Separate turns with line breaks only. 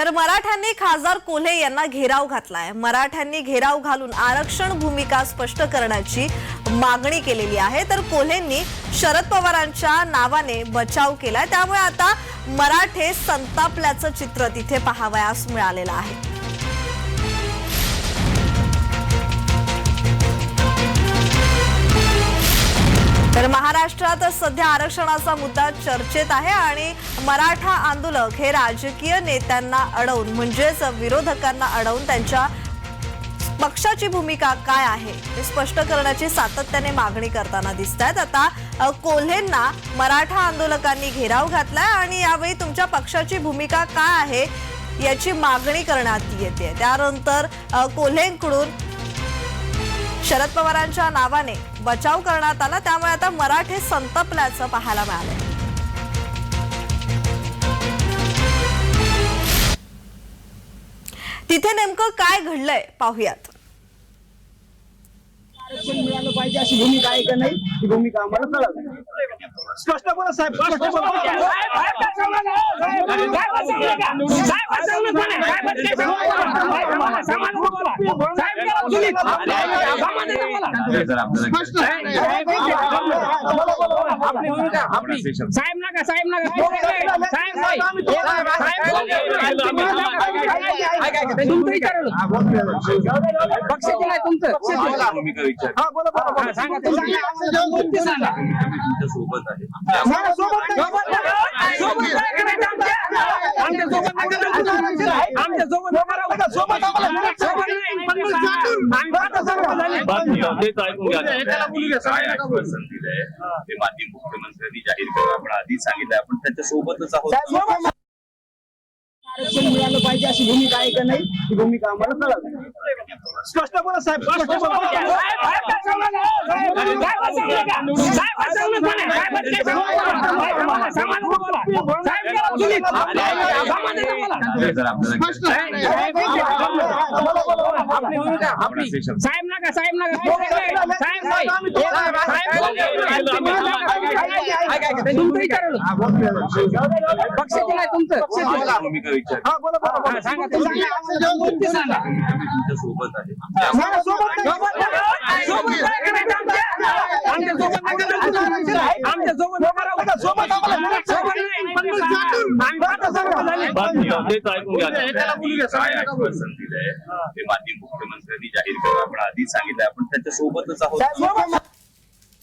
तर मराठ्यांनी खासदार कोल्हे यांना घेराव घातलाय. मराठ्यांनी घेराव घालून आरक्षण भूमिका स्पष्ट करण्याची मागणी केलेली आहे. तर कोल्हेंनी शरद पवारांच्या नावाने बचाव केलाय. त्यामुळे आता मराठे संतापल्याचं चित्र तिथे पाहावयास मिळालेलं आहे. महाराष्ट्रात सध्या आरक्षणाचा मुद्दा चर्चेत आहे आणि मराठा आंदोलक हे राजकीय नेत्यांना अडवून म्हणजेच विरोधकांना अडवून त्यांच्या पक्षाची भूमिका काय आहे हे स्पष्ट करण्याची सातत्याने मागणी करताना दिसत आहेत आता कोल्हेंना मराठा आंदोलकांनी घेराव घातलाय आणि यावेळी तुमच्या पक्षाची भूमिका काय आहे याची मागणी करण्यात येते. त्यानंतर कोल्हेंकडून शरद पवारांच्या नावाने बचाव करण्यात आला त्यामुळे आता मराठे संतपल्याचं पाहायला मिळालंय तिथे नेमकं काय घडलंय पाहूयात
आरक्षण मिळालं पाहिजे अशी भूमिका आहे का नाही ही भूमिका आम्हाला कळावी स्पष्ट बोला साहेब स्पष्ट बोला
साहेब नका साहेब नका साहेब पक्षाचे नाही तुमचं पक्षाचे.
भूमिका विचार
हा बोला बोला बोला.
हा, सांगा तुमचं सांगा
तुमच्यासोबत आहे
आमच्या. सोबत सोबत
तेच ऐकून घ्या. काय आश्वासन दिलंय ते माजी मुख्यमंत्र्यांनी जाहीर करून आपण आधी सांगितलं आपण त्याच्या सोबतच आहोत
आरक्षण मिळालं पाहिजे अशी भूमिका आहे का नाही ही भूमिका आम्हाला कळावी स्पष्ट बोला साहेब स्पष्ट.
साहेब नका साहेब नका साहेब तुमचं सांगा आमच्या. सोबत
ऐकून घ्या माजी मुख्यमंत्र्यांनी जाहीर करून आपण आधी सांगितलं आपण त्याच्या सोबतच आहोत